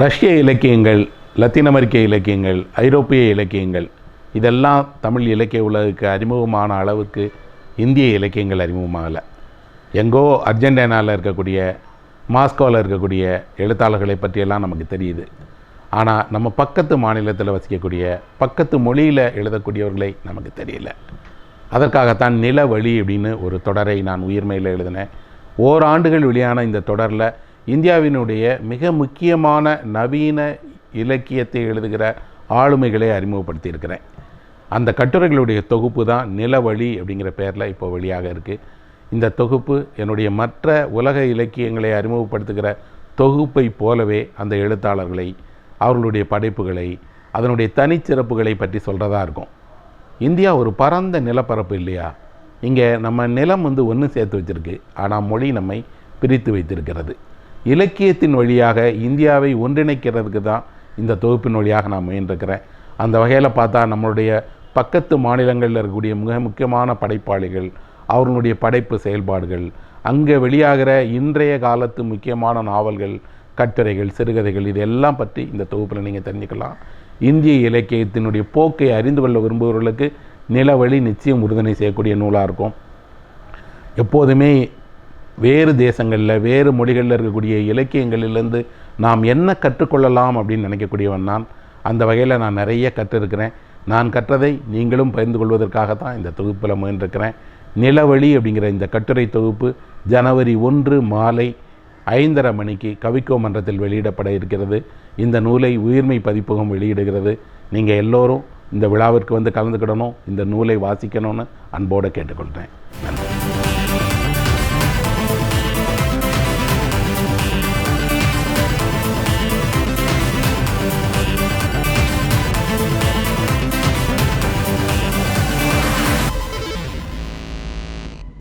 ரஷ்ய இலக்கியங்கள் லத்தீன் அமெரிக்க இலக்கியங்கள் ஐரோப்பிய இலக்கியங்கள் இதெல்லாம் தமிழ் இலக்கிய உலகுக்கு அறிமுகமான அளவுக்கு இந்திய இலக்கியங்கள் அறிமுகமாகலை. எங்கோ அர்ஜென்டினாவில் இருக்கக்கூடிய மாஸ்கோவில் இருக்கக்கூடிய எழுத்தாளர்களை பற்றியெல்லாம் நமக்கு தெரியுது. ஆனால் நம்ம பக்கத்து மாநிலத்தில் வசிக்கக்கூடிய பக்கத்து மொழியில் எழுதக்கூடியவர்களை நமக்கு தெரியல. அதற்காகத்தான் நில வழி அப்படின்னு ஒரு தொடரை நான் உயிர்மையில் எழுதினேன். ஓராண்டுகள் வெளியான இந்த தொடரில் இந்தியாவினுடைய மிக முக்கியமான நவீன இலக்கியத்தை எழுதுகிற ஆளுமைகளை அறிமுகப்படுத்தியிருக்கிறேன். அந்த கட்டுரைகளுடைய தொகுப்பு தான் நிலவழி அப்படிங்கிற பேரில் இப்போ வெளியாக இருக்குது இந்த தொகுப்பு என்னுடைய மற்ற உலக இலக்கியங்களை அறிமுகப்படுத்துகிற தொகுப்பை போலவே அந்த எழுத்தாளர்களை அவர்களுடைய படைப்புகளை அதனுடைய தனிச்சிறப்புகளை பற்றி சொல்கிறதா இருக்கும். இந்தியா ஒரு பரந்த நிலப்பரப்பு இல்லையா? இங்கே நம்ம நிலம் வந்து ஒன்று சேர்த்து வச்சிருக்கு. ஆனால் மொழி நம்மை பிரித்து வைத்திருக்கிறது. இலக்கியத்தின் வழியாக இந்தியாவை ஒன்றிணைக்கிறதுக்கு தான் இந்த தொகுப்பின் வழியாக நான் முயன்றிருக்கிறேன். அந்த வகையில் பார்த்தா நம்மளுடைய பக்கத்து மாநிலங்களில் இருக்கக்கூடிய மிக முக்கியமான படைப்பாளிகள் அவர்களுடைய படைப்பு செயல்பாடுகள் அங்கே வெளியாகிற இன்றைய காலத்து முக்கியமான நாவல்கள் கட்டுரைகள் சிறுகதைகள் இதெல்லாம் பற்றி இந்த தொகுப்பில் நீங்கள் தெரிஞ்சுக்கலாம். இந்திய இலக்கியத்தினுடைய போக்கை அறிந்து கொள்ள விரும்புபவர்களுக்கு நிலவழி நிச்சயம் உறுதுணை செய்யக்கூடிய நூலாக இருக்கும். எப்போதுமே வேறு தேசங்களில் வேறு மொழிகளில் இருக்கக்கூடிய இலக்கியங்களிலிருந்து நாம் என்ன கற்றுக்கொள்ளலாம் அப்படின்னு நினைக்கக்கூடியவன் நான். அந்த வகையில் நான் நிறைய கற்றிருக்கிறேன். நான் கற்றதை நீங்களும் பகிர்ந்து கொள்வதற்காகத்தான் இந்த தொகுப்பில் முயன்றிருக்கிறேன். நிலவழி அப்படிங்கிற இந்த கட்டுரை தொகுப்பு ஜனவரி ஒன்று மாலை ஐந்தரை மணிக்கு கவிக்கோ மன்றத்தில் வெளியிடப்பட இருக்கிறது. இந்த நூலை உயிர்மை பதிப்பகம் வெளியிடுகிறது. நீங்கள் எல்லோரும் இந்த விழாவிற்கு வந்து கலந்துக்கிடணும் இந்த நூலை வாசிக்கணும்னு அன்போடு கேட்டுக்கொள்கிறேன்.